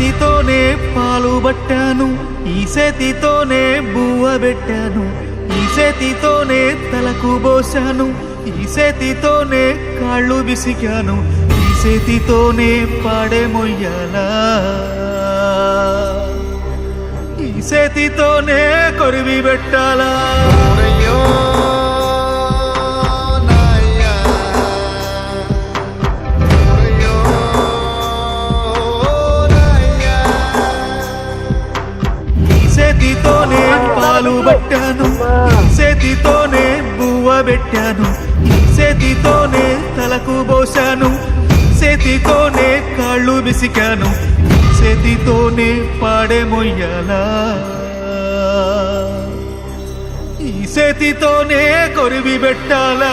చేతితోనే పాలు పట్టాను ఈ చేతితోనే బువ్వ పెట్టాను ఈ చేతితోనే తలకు పోశాను ఈ చేతితోనే కాళ్ళు విసిగాను ఈ చేతితోనే పాడే మొయ్యాలా. ఈ చేతితోనే కొరివి పెట్టాలా. చేతితోనే తలకు పోశాను. చేతితోనే కాళ్ళు విసికాను. చేతితోనే పాడే మొయ్యాలా? ఈ చేతితోనే కొరివి పెట్టాలా?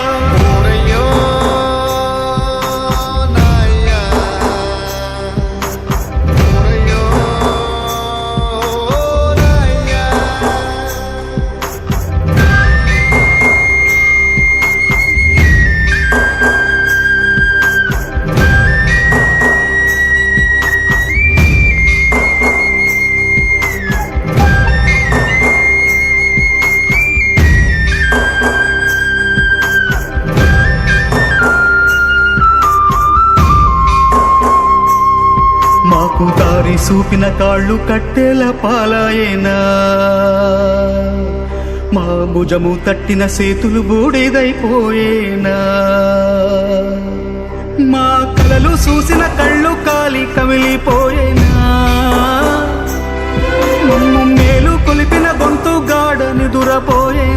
మాకు దారి చూపిన కాళ్ళు కట్టెల పాలాయేనా? మా భుజము తట్టిన సేతులు బూడిదైపోయేనా? మా కలలు చూసిన కళ్ళు కాలి కమిలిపోయేనా? మమ్ము మేలు కొలిపిన గొంతు గాడని దురపోయేనా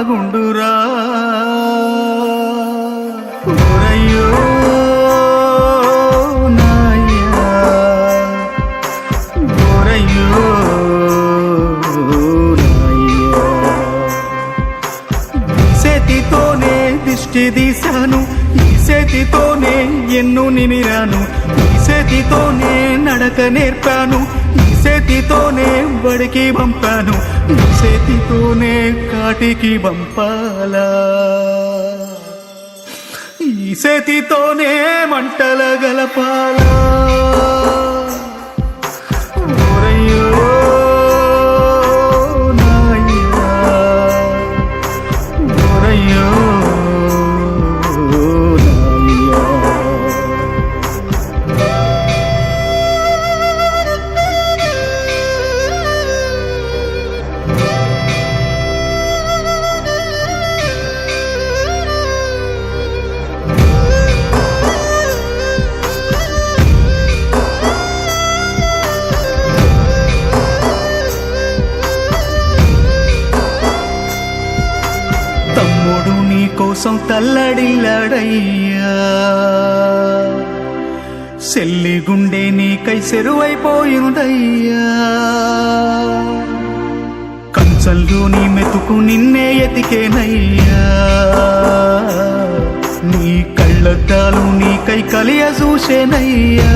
బాగుండురా. ఓరయ్యో నాయ్యా ఓరయ్యో చేతితోనే దిష్టి తీశాను ఈ చేతితోనే ఎన్ను నిమిరాను ఈ చేతితోనే నడక నేర్పాను ఈ చేతితోనే బడికి పంపాను చేతితోనే కాటికి పంపాలా ఈ చేతితోనే మంటల గలపాలా? కోసం తల్లడిల్లాడయ్యా. సెల్లి గుండె నీకై సెరువైపోయిందయ్యా కంచంలో నీ మెతుకు నిన్నే ఎతికేనయ్యా. నీ కళ్ళద్దాలు నీకై కలియ చూసేనయ్యా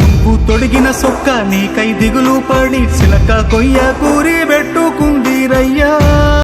నువ్వు తొడిగిన సొక్క నీకై దిగులు పడి చిలక కొయ్య కూరి పెట్టుకుందిరయ్యా.